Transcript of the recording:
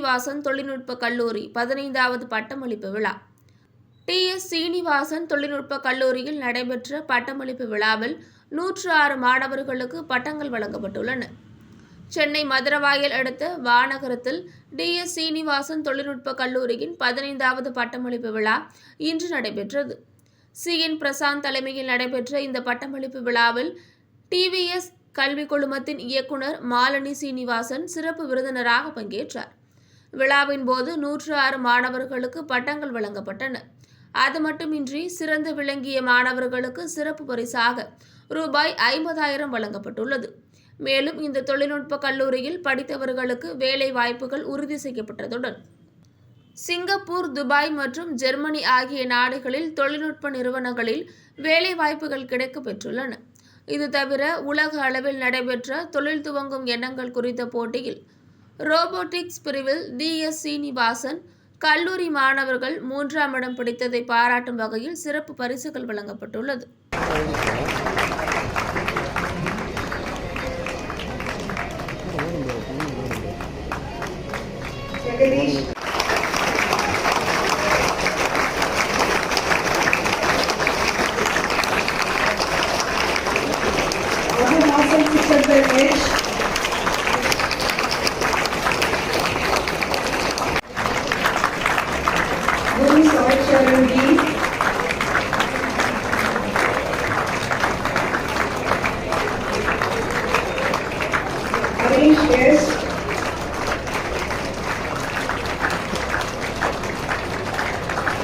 சீனிவாசன் தொழில்நுட்ப கல்லூரி பதினைந்தாவது பட்டமளிப்பு விழா. D S. சீனிவாசன் தொழில்நுட்ப கல்லூரியில் நடைபெற்ற பட்டமளிப்பு விழாவில் நூற்று ஆறு மாணவர்களுக்கு பட்டங்கள் வழங்கப்பட்டுள்ளன. சென்னை மதுரவாயில் அடுத்த வானகரத்தில் டி. எஸ். சீனிவாசன் தொழில்நுட்ப கல்லூரியின் பதினைந்தாவது பட்டமளிப்பு விழா இன்று நடைபெற்றது. சி. என். பிரசாந்த் தலைமையில் நடைபெற்ற இந்த பட்டமளிப்பு விழாவில் டிவிஎஸ் கல்விக் குழுமத்தின் இயக்குனர் மாலினி சீனிவாசன் சிறப்பு விருந்தினராக பங்கேற்றார். விழாவின் போது நூற்று ஆறு மாணவர்களுக்கு பட்டங்கள் வழங்கப்பட்டன. அது மட்டுமின்றி சிறந்து விளங்கிய மாணவர்களுக்கு சிறப்பு பரிசாக ரூபாய் ஐம்பதாயிரம் வழங்கப்பட்டுள்ளது. மேலும் இந்த தொழில்நுட்ப கல்லூரியில் படித்தவர்களுக்கு வேலை வாய்ப்புகள் உறுதி செய்யப்பட்டதுடன் சிங்கப்பூர் துபாய் மற்றும் ஜெர்மனி ஆகிய நாடுகளில் தொழில்நுட்ப நிறுவனங்களில் வேலை வாய்ப்புகள் கிடைக்கப் பெற்றுள்ளன இது தவிர உலக அளவில் நடைபெற்ற தொழில் துவங்கும் எண்ணங்கள் குறித்த போட்டியில் ரோபோட்டிக்ஸ் பிரிவில் டி எஸ் சீனிவாசன் கல்லூரி மாணவர்கள் மூன்றாம் இடம் பிடித்ததை பாராட்டும் வகையில் சிறப்பு பரிசுகள் வழங்கப்பட்டுள்ளது. ஜெகதீஷ். Thank you, Harish